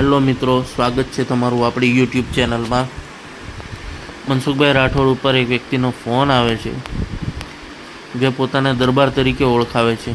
Hello મિત્રો, સ્વાગત છે તમારું આપણી યુટ્યુબ ચેનલમાં. મનસુખભાઈ રાઠોડ ઉપર એક વ્યક્તિનો ફોન આવે છે, જે પોતાને દરબાર તરીકે ઓળખાવે છે.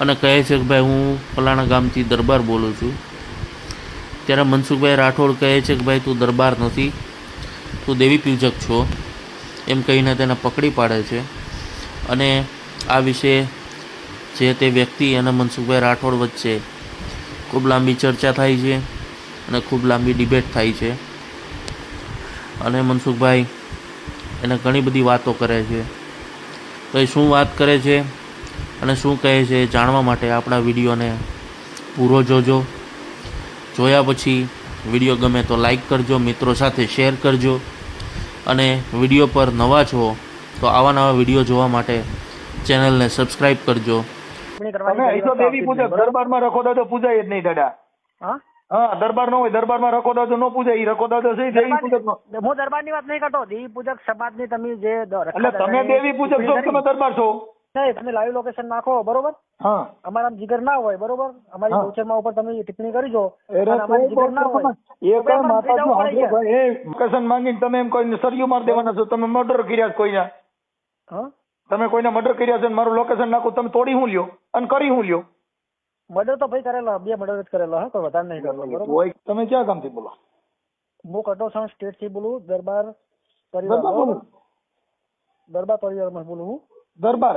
અને કહે છે કે ભાઈ, હું ફલાણા ગામથી દરબાર બોલું છું. ત્યારે મનસુખભાઈ રાઠોડ કહે છે કે ભાઈ, તું દરબાર નથી, તું દેવી પૂજક છો. એમ કહીને તેને પકડી પાડે છે. અને આ વિશે જે તે વ્યક્તિ અને મનસુખભાઈ રાઠોડ વચ્ચે ખૂબ લાંબી ચર્ચા થાય છે અને ખૂબ લાંબી ડિબેટ થાય છે. અને મનસુખભાઈ એને ઘણી બધી વાતો કરે છે. તો એ શું વાત કરે છે અને શું કહે છે જાણવા માટે આપણા વિડીયોને પૂરો જોજો. જોયા પછી વીડિયો ગમે તો લાઈક કરજો, મિત્રો સાથે શેર કરજો. અને વીડિયો પર નવા છો તો આવા નવા વીડિયો જોવા માટે ચેનલને સબસ્ક્રાઈબ કરજો. ટિપ્પણી કરવાની તો દેવી પૂજક દરબારમાં રખો દાદો પૂજાય જ નહીં દાદા. હા? દરબાર નો હોય દરબારમાં રખો દાદો ન પૂજાય ઈ રખો દાદો છે દેવી પૂજક હું દરબારની વાત નહીં કરતો દેવી પૂજક સમાજની તમે જે એટલે તમે દેવી પૂજક છો તમે દરબાર છો? નહીં, તમે લાઈવ લોકેશન નાખો બરોબર? હા. અમારા જીગર ના હોય બરોબર? અમારી. ગૌચરમાં ઉપર તમે ટિપ્પણી કરી જો અમારી જીગર ના હોય એ કઈ એ લોકેશન માંગીને તમે એમ કોઈને સરિયું માર દેવાના છો તમે મર્ડર કર્યા કોઈ કોઈના? હા? તમે કોઈને મર્ડર કર્યા છે ને મારું લોકેશન નાખું તમે તોડી હું લ્યો? અને કરી હું લ્યો? મર્ડર તો ભાઈ કરેલો બે મર્ડર જ કરેલો હા કોઈ વધારે નહીં કરેલો બરોબર? તમે ક્યાં ગામથી બોલો? હું કટોસણ સ્ટેટથી બોલું દરબાર પરિવાર દરબાર પરિવારમાં બોલું હું. દરબાર?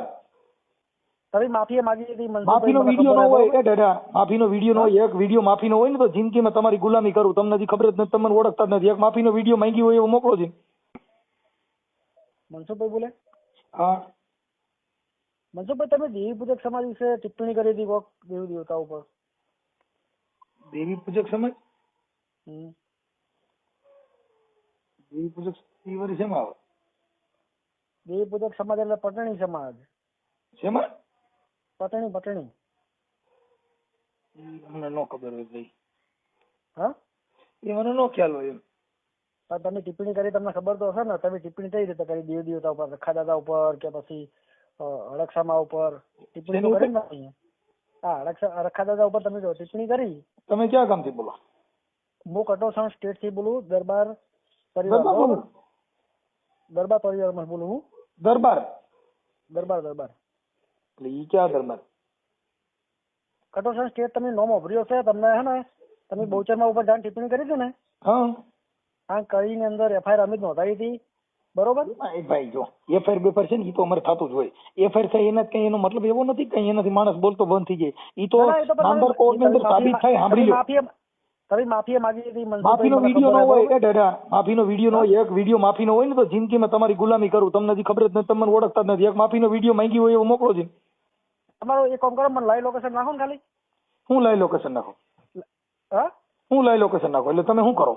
તમે માફી માંગી હતી માફીનો વીડિયો નો હોય એ દાદા માફીનો વીડિયો ન હોય એક વીડિયો માફીનો હોય ને તો જિંદગીમાં તમારી ગુલામી કરું તમને હજી ખબર જ નથી તમને ઓળખતા જ નથી. એક માફીનો વીડિયો માંગી હોય એવો મોકલો છે. મનસુખભાઈ બોલે? હા. મનસુખભાઈ તમે દેવી પૂજક સમાજ વિશે ટિપ્પણી કરી હતી કોક દેવી દેવતા ઉપર દેવી પૂજક સમાજ? દેવી પૂજક ઈ વળી શેમાં આવે? દેવી પૂજક સમાજ એટલે પટણી સમાજ. શેમાં? પટણી પટણી. મને નો ખબર હોય ભાઈ. હા? એ મને નો ખ્યાલ હોય એમ. તમે ટિપ્પણી કરી તમને ખબર તો હશે ને તમે ટિપ્પણી કઈ રીતે કરી? દેવી દેવતા ઉપર રખા દાદા ઉપર કે પછી અ, અળક્ષામા ઉપર ટિપ્પણી કરી ને હા અળક્ષા રખા દાદા ઉપર તમે જો ટિપ્પણી કરી. તમે ક્યાં ગામથી બોલો? હું કટોસણ સ્ટેટથી બોલું દરબાર પરિવાર દરબાર પરિવારમાં બોલું હું. દરબાર? દરબાર દરબાર. એટલે ઈ ક્યાં દરબાર? કટોસણ સ્ટેટ તમે નોમ ઓભર્યો છે તમને હે ને તમે બહુચરમાં ઉપર જાણ ટિપ્પણી કરી છે ને? હા. હા કરીને અંદર એફઆઈઆર અમે જ નોંધાવી હતી. બરોબર? ના, એ ભાઈ જો એફઆઈઆર બેફાઈર છે ને એ તો અમારે થતું જ હોય. એફઆઈઆર થાય એના કઈ એનો મતલબ એવો નથી કઈ એનાથી માણસ બોલતો બંધ થઈ જાય. ના, ના, એ તો નામદાર કોર્ટની અંદર સાબિત થાય સાંભળી લો. તમે માફી માંગી હતી માફીનો વીડિયો ન હોય એ દાદા માફીનો વીડિયો ન હોય એક વીડિયો માફીનો હોય ને તો જિંદગીમાં તમારી ગુલામી કરું તમને હજી ખબર જ નથી તમને ઓળખતા જ નથી. એક માફીનો વીડિયો માંગી હોય એવો મોકલો છે. તમારો એક કામ કરો મને લાઈવ લોકેશન નાખો ને ખાલી. હું લાઈવ લોકેશન નાખો? હા? હું લાઈવ લોકેશન નાખો એટલે તમે શું કરો?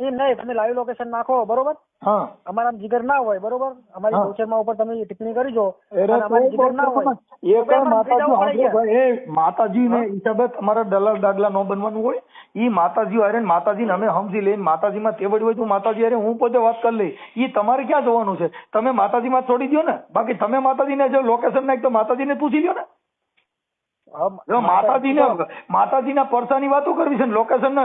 એ નહીં તમે લાઈવ લોકેશન નાખો બરોબર? હા. અમારા જીગર ના હોય બરોબર? અમારી. ગૌચરમાં ઉપર તમે ટિપ્પણી કરી જો. અમારી જીગર ના હોય. એ કઈ માતાજી એ માતાજી ને હિસાબે તમારા દલાલ દાગલા ન બનવાનું હોય. ઈ માતાજી હારે ને અમે સમજી લઈને માતાજીમાં તેવડી હોય તો માતાજી અરે હું પોતે વાત કરી લઈ ઈ તમારે ક્યાં જવાનું છે? તમે માતાજીમાં છોડી દો ને. બાકી તમે માતાજીને જો લોકેશન નાખ તો માતાજીને પૂછી લ્યો ને. માતાજીને માતાજીના પરસાની વાતો કરવી છે લોકેશન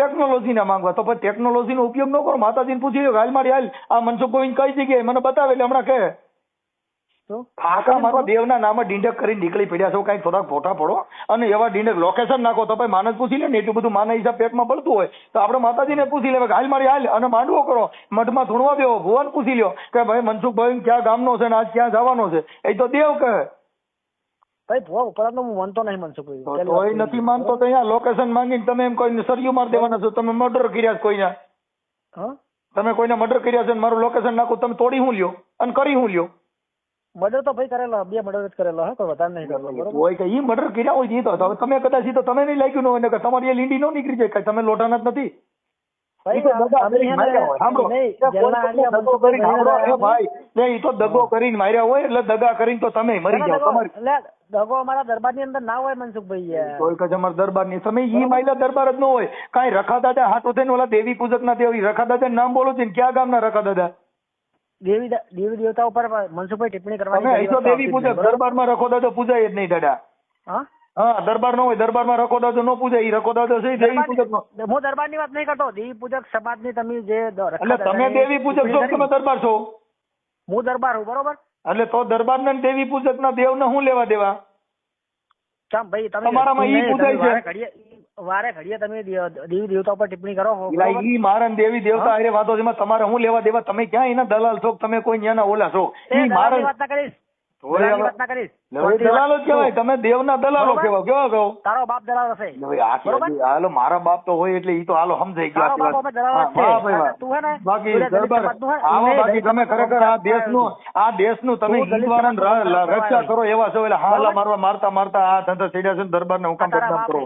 ટેકનોલોજી ના માંગવા. તો પછી ટેકનોલોજીનો ઉપયોગ ન કરો માતાજીને પૂછી લો હાલ મારી હાલ આ મનસુખ ગોવિંદ કઈ જગ્યાએ? મને બતાવે એટલે હમણાં કહે. ફાકા મારા દેવના નામે ડીંડક કરીને નીકળી પડ્યા છો કઈ થોડાક ફોટા પડો. અને એવા ડીંડક લોકેશન નાખો તો ભાઈ માનસ પૂછી લે ને એટલું બધું માના હિસાબ પેટમાં પડતું હોય. તો આપણે માતાજીને પૂછી લેવા હાલ મારી હાલ અને માંડવો કરો. મઠમાં ધૂણવા દેવો ભુવન પૂછી લ્યો કે ભાઈ મનસુખભાઈ ક્યાં ગામનો છે ને આજ ક્યાં જવાનો છે? એ તો દેવ કહે. ભાઈ ભુવા ઉપરાંત હું માનતો નહીં મનસુખભાઈ કોઈ. નથી માનતો તો અહીંયા લોકેશન માંગીને તમે એમ કોઈને સરિયું માર દેવાના છો તમે મર્ડર કર્યા છે કોઈના? હા? તમે કોઈને મર્ડર કર્યા છે મારું લોકેશન નાખું તમે તોડી હું લ્યો અને કરી હું લ્યો? મર્ડર તો ભાઈ કરેલો બે મર્ડર જ કરેલો હા કોઈ વધારે નહીં કરેલો હોય કે ઈ મર્ડર કર્યા હોય ઈ તો હવે તમે કદાચ ઈ તો તમે નહીં લાગ્યું ન હોય ને કે તમારી એ લીંડી નો નીકળી જાય કે તમે લોટાના જ નથી. ભાઈ, તો દગો કરીને માર્યા હોય. એટલે દગા કરીને તો તમે મરી જાઓ તમારી દગો અમારા દરબારની અંદર ના હોય મનસુખભાઈ યાર. કોઈ કે દરબારની તમે ઈ માયલા દરબાર જ ન હોય. કાંઈ રખા દાદા હાટો થઈને ઓલા દેવી પૂજક ના દેવી રખા દાદા નામ બોલો છે ને ક્યાં ગામના રખા દાદા દેવી દેવી દેવતા ઉપર મનસુખભાઈ ટિપ્પણી કરવાની તો દેવી પૂજક? દરબારમાં રખો દાદા પૂજાય જ નહીં દાદા. હા? હા દરબાર નો હોય દરબારમાં રખોદાજો નો પૂજાય. ઈ રખોદાજો છે ઈ દેવી પૂજક નો હું દરબારની વાત નહીં કરતો. દેવી પૂજક સમાજની તમે જે એટલે તમે દેવી પૂજક છો તમે દરબાર છો? હું દરબાર હું બરોબર? એટલે તો દરબાર ને દેવી પૂજક ના દેવ ને શું લેવા દેવા? ચમ ભાઈ તમે તમારામાં ઈ પૂજાય છે. વારે ઘડીએ તમે દેવી દેવતા ઉપર ટિપ્પણી કરો છો ઈ ને દેવી દેવતા હારે વાતો છે તમારે હું લેવા દેવા? તમે ક્યાં એના દલાલ છો તમે કોઈ ન્યાના ઓલા છો? ઈ વાત ના કરીશ. ના દલાલો તમે દેવના દલાલો? કેવા કહો? તારો બાપ દલાલ હશે. હાલો મારા બાપ તો હોય એટલે ઈ તો હાલો સમજાઈ ગયા ને, બાકી આવો બાકી તમે ખરેખર આ દેશ દેશનું આ દેશનું તમે તું દલિત હિન્દુઓને સમાજનું ર- ર- કામ રક્ષા કરો એવા છો એટલે હાલા મારવા મારતા મારતા આ ધંધા છેડ્યા છે ને દરબારને હું કામ બદનામ કરો.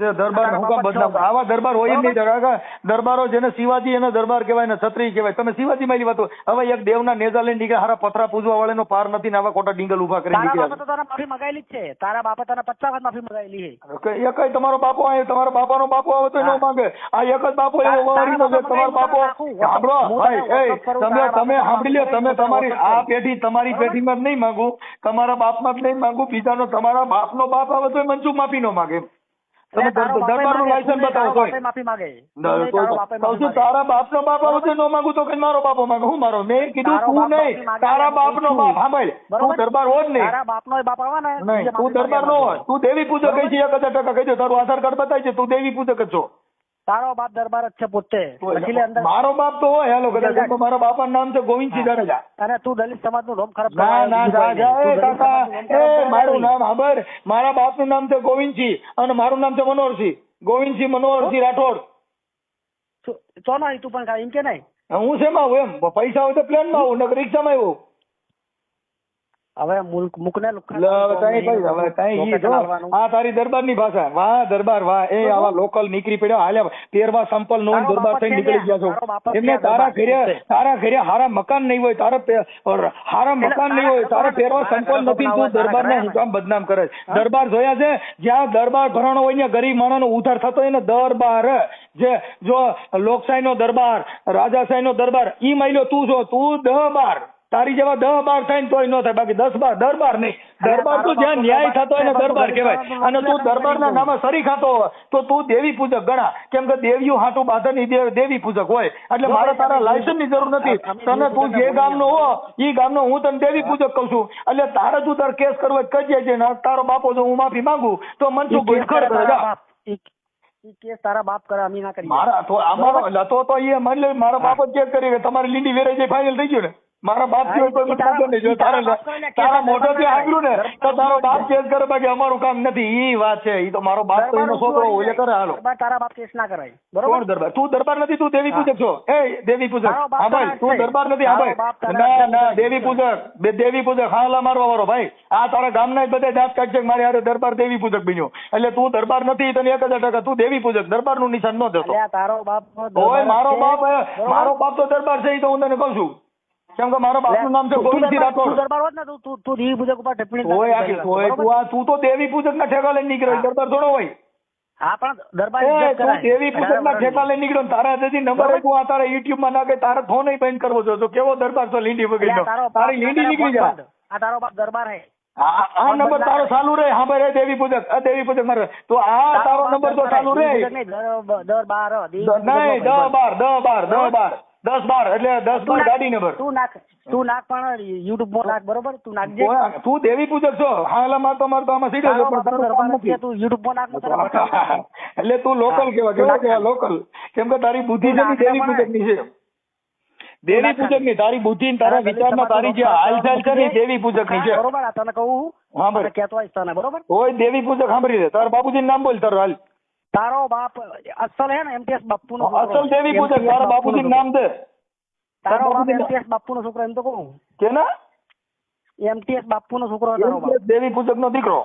તે તારા બદનામ આવા દરબાર હોય જ નહીં? દરબારો જેને શિવાજી એને દરબાર કહેવાય ને છત્રી કહેવાય. તમે શિવાજી માં વાતો હવે એક દેવના નેજા લઈને નીકળ્યા હારા પથરા પૂજવા વાળાનો પાર નથી ને આવા ખોટા ડીંગલ ઊભા કરી તારા નીકળ્યા. તો માફી મગાયેલી છે. તારા બાપા તારા પચાસ વખત માફી મગાયેલી છે. એક જ તમારો બાપો આવે તમારા બાપાનો બાપો આવે તો એનો માંગે. આ એક જ બાપો એવો વાળી નો તમારો બાપો સાંભળો એ તમે તમે સાંભળી લ્યો તમે તમારી આ પેઢી તમારી પેઢી પેઢીમાં જ નહીં માંગુ. તમારા બાપમાં જ નહીં માંગુ. બીજાનો તમારા બાપનો બાપ આવે તો મંજુ માફી નો માંગે. તમે તારો દરબારનું લાયસન્સ બતાવો માફી માગે. કહું છું બાપનો બાપ આવે તો ન માંગુ તો કઈ મારો બાપો માંગે. હું મારો મેં કીધું તું નહીં. તારા બાપનો બાપ. સાંભળ તું દરબાર હોત નહીં. તારા બાપનો બાપ આવે ને નહીં તું દરબાર નો હોય તું દેવી પૂજક કઈ છે? એક હજાર ટકા કહી દે તારું આધાર કાર્ડ બતાવી છે. તું દેવી પૂજક જ છો. તારો બાપ દરબાર જ છે પોતે. પછી અંદર મારો બાપ તો હોય હેલો કદાચ મારો બાપાનું નામ છે ગોવિંદસિંહ જાડેજા. અને તું દલિત સમાજનું રોમ ખરાબ ના ના બીજું જા જા એ કાકા એ મારું નામ સાંભળ મારા બાપનું નામ છે ગોવિંદસિંહ અને મારું નામ છે મનોહરસિંહ. ગોવિંદસિંહ મનોહરસિંહ રાઠોડ. તો ના તું પણ એમ કે નહીં? હું શેમાં આવું એમ? પૈસા હોય તો પ્લેનમાં આવું નકર રિક્ષામાં આવું. હવે મુલ્ક મુકને લુખ્ખા લે હવે હવે કાંઈ ઈ જો આ તારી દરબારની ભાષા વાહ દરબાર વાહ. એ આવા લોકલ નીકળી પડ્યો. હાલ્યા તેરવા સંપલ નો દરબાર છે નીકળી ગયા છો. એમને તારા ઘરે તારા ઘરે હારા મકાન નહીં હોય. તારા હારા મકાન નહીં હોય. તારા તેરવા સંપલ નથી. તું દરબાર ને હું કામ બદનામ કરે દરબાર જોયા છે? જ્યાં દરબાર ભરાણો હોય ને ગરીબ માણસનો ઉધાર થતો હોય ને દરબાર. જે જો લોકશાહી નો દરબાર રાજાશાહી નો દરબાર ઈ માયલો તું જો. તું દહ બાર તારી જેવા દહ બાર થાય ને તોય ન થાય. બાકી દસ બાર દરબાર નહીં. દરબાર તો જ્યાં ન્યાય થતો હોય દરબાર કહેવાય. અને તું દરબારના નામે સરી ખાતો હોય તો તું દેવી પૂજક ગણા. કેમ કે દેવીઓ હાટું બાંધણી દે- દેવી પૂજક હોય. એટલે મારે તારા લાયસન્સની જરૂર નથી. તને તું જે ગામનો હો ઈ ગામનો હું તને દેવી પૂજક કહું છું. એટલે તારે તું તાર કેસ કરવો કરજે છે ને તારો બાપો જો હું માફી માંગુ તો મન. ઈ- ઈ કેસ તારા બાપ કરે અમે ના કરીએ. મારા તો અમારો એટલે તો એ મારા બાપ જ ચેક કરી તમારી લીંડી વેરાઈ જાય ફાઇનલ થઈ ગયું ને? મારા બાપ કોઈ ઈ તારા- ખબર નહીં જો તારા ને મોઢેથી ના ને તો તારો બાપ કેસ કરે બાકી અમારું કામ નથી. ઈ વાત છે ઈ તો મારો બાપ તો એનો છોકરો ઓલે કરે હાલો. તારા બાપ કેસ ના કરાય. કોણ બરોબર? દરબાર? તું દરબાર નથી તું દેવી પૂજક છો. એ દેવી પૂજક. હા ભાઈ તું દરબાર નથી હા ભાઈ. ના ના દેવી પૂજક. બે દેવી પૂજક હાલા મારવા વાળો. ભાઈ આ તારા ગામના જ બધા દાંત કાઢશે મારે હારે દરબાર દેવી પૂજક બન્યો. એટલે તું દરબાર નથી તને એક હજાર ટકા તું દેવી પૂજક. દરબારનું નિશાન ન જતો. તારો બાપ ઓય મારો બાપ મારો બાપ તો દરબાર છે એ તો હું તને કહું છું. કેમ કે મારા બાપનું નામ છે ગોવિંદજી રાઠોડ દરબાર હોત ને તો તું તું દેવી પૂજક ઉપર ટિપ્પણી ઓય આ ઓય તું આ તું તો દેવી પૂજક ના ઠેકા લઈને નીકળ્યો દરબાર થોડો હોય. હા પણ દરબાર ઇજ્જત કરાય. દેવી પૂજક ના ઠેકા લઈને નીકળ્યો તારા હજી નંબર એક આ તારા યુટ્યુબમાં નાખે તારે ફોન બંધ કરવો છો. તો કેવો દરબાર છો લીંડી વગેરે તારી લીંડી નીકળી જાય. જા આ તારો બાપ દરબાર હે. આ નંબર તારો. ચાલુ રહે હા ભાઈ દેવી પૂજક. આ દેવી પૂજક મારે. તો આ તારો નંબર તો ચાલુ. રહે. નહીં, દર બાર. દ-. બાર દસ બાર દસ બાર દસ બાર એટલે દસ તું બાર ગાડી નંબર તું નાખ તું નાખ પણ યુટ્યુબમાં નાખ બરોબર? તું નાખજે. તું દેવી પૂજક છો. હા એટલે મારે તો આમાં સીધો પણ તો. તું યુટ્યુબમાં નાખ. એટલે તું લોકલ કેવા તું કેવા કેવા લોકલ કેમ કે તારી બુદ્ધિ છે દેવી પૂજકની છે. દેવી પૂજકની તારી બુદ્ધિ ને તારા વિચારમાં તારી જે હાલચાલ છે ને દેવી પૂજકની છે બરોબર તને કહું. હા. અને કહેતો આવીશ તને બરોબર? ઓય દેવી પૂજક સાંભળી લે. તારા બાપુજી નામ બોલ તારું હાલ. તારો બાપ અસલ હે ને એમટીએસ બાપુ નો અસલ દેવી પૂજક તારા બાપુજી નામ દે. તારો બાપ એમટીએસ બાપુ નો છોકરો એમ તો કહું. કે ના એમટીએસ બાપુ નો છોકરો તારો બાપ. દેવી પૂજક નો દીકરો.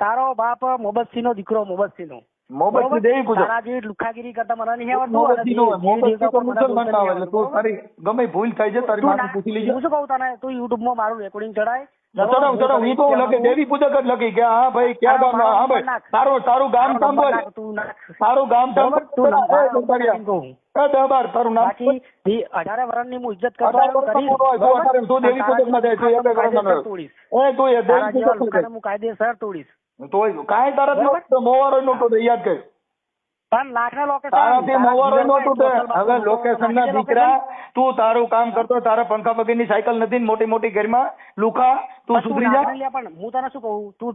તારો બાપ મોહબ્બતસિંહ નો દીકરો મોહબ્બતસિંહ નો મોહબ્બતસિંહ દેવી પૂજક તારા જેવી લુખાગીરી કરતા મને નહીં આવડતું દેવતા તો મુસલમાન ના આવે એટલે તું તારી ગમે ભૂલ થાય છે તારી માથે પૂછી લેજે. હું શું કહું તને? તું યુટ્યુબમાં મારું રેકોર્ડિંગ ચડાય ચડાવ ચડાવ ઈ તો દેવી પૂજક જ લખી કે હા ભાઈ ક્યાં ગામ હા ભાઈ તારું તારું ગામ તારું ગામ તારું નામ બાકી વર્ષની હું ઇજ્જત તું દેવી પૂજકમાં જાય, તું એક તોડીશ. એ તું એ દેવી પૂજક હું કાયદેસર તોડીશ. તોય કાંઈ તારા બરોબર? તો મોવારો નો તૂટે યાદ કર. પણ લાખના હવે લોકેશન ના દીકરા તું તારું કામ કરતો તારા પંખા સાયકલ નથી મોટી મોટી ઘરમાં. લુખા તું સુધરી જા. પણ હું તને શું કહું? તું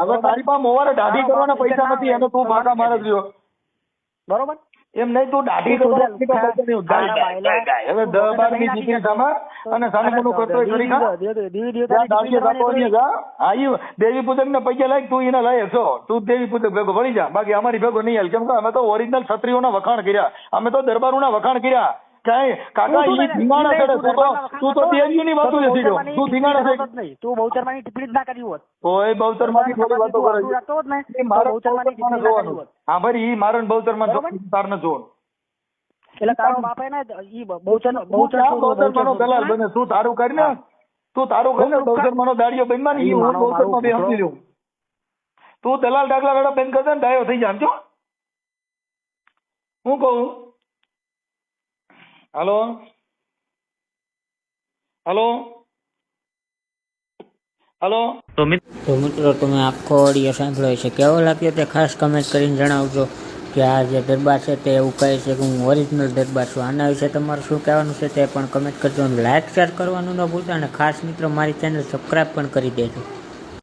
હવે તારી પાસે મોવારે દાઢી કરવાના પૈસા નથી આવે, તું ભાગા મારે રહ્યો બરોબર? એમ નહીં તું દાઢી. હવે દહ બારની દીકરી. સામે અને સાનું મોનું કરતો કરી જા. આ દેવી પૂજક ને પૈસા લાયક તું એને લાયક છો તું દેવી પૂજક ભેગો ભણી જા બાકી અમારી ભેગો નહીં હાલ. કેમ કે અમે તો ઓરિજિનલ ક્ષત્રિયોના વખાણ કર્યા. અમે તો દરબારોના વખાણ કર્યા. કાંઈ? કાકા તું ઈ ધીંગાણા ચડે તું તો તું તો દેવીની વાતો કરતો? નથી તું ધીંગાણા છે. કરતો જ નહીં. તું બહુચરમાની ટિપ્પણી જ ના કરી હોત. થોડી વાતો ને, ઈ બહુચરમાની ટિપ્પણી જોવાનું હા ભાઈ ઈ મારે બહુચર તાર ન જોવાનું એટલે તારો બાપે ને ઈ બહુચર તું બહુચર ક્યાં બહુચર માનો બહુચર દલાલ બને? તું તારું કરીને તું તારું કર ને. માનો દાડિયો બનવા ને ઈ ઈ હું માનો બે મારો સમજી તું દલાલ ડાકલા વાળા બેન કરશે ને ડાયો થઈ જા. સમજો હું કહું? હાલો હાલો હાલો તો તો મિત્રો તમે આખો ઓડિયો સાંભળ્યો છે કેવો લાગ્યો તે ખાસ કમેન્ટ કરીને જણાવજો કે આ જે દરબાર છે તે એવું કહે છે કે હું ઓરિજિનલ દરબાર છું. આના વિશે તમારું શું કહેવાનું છે તે પણ કમેન્ટ કરજો અને લાઇક શેર કરવાનું ન ભૂલતા અને ખાસ મિત્રો મારી ચેનલ સબસ્ક્રાઈબ પણ કરી દેજો.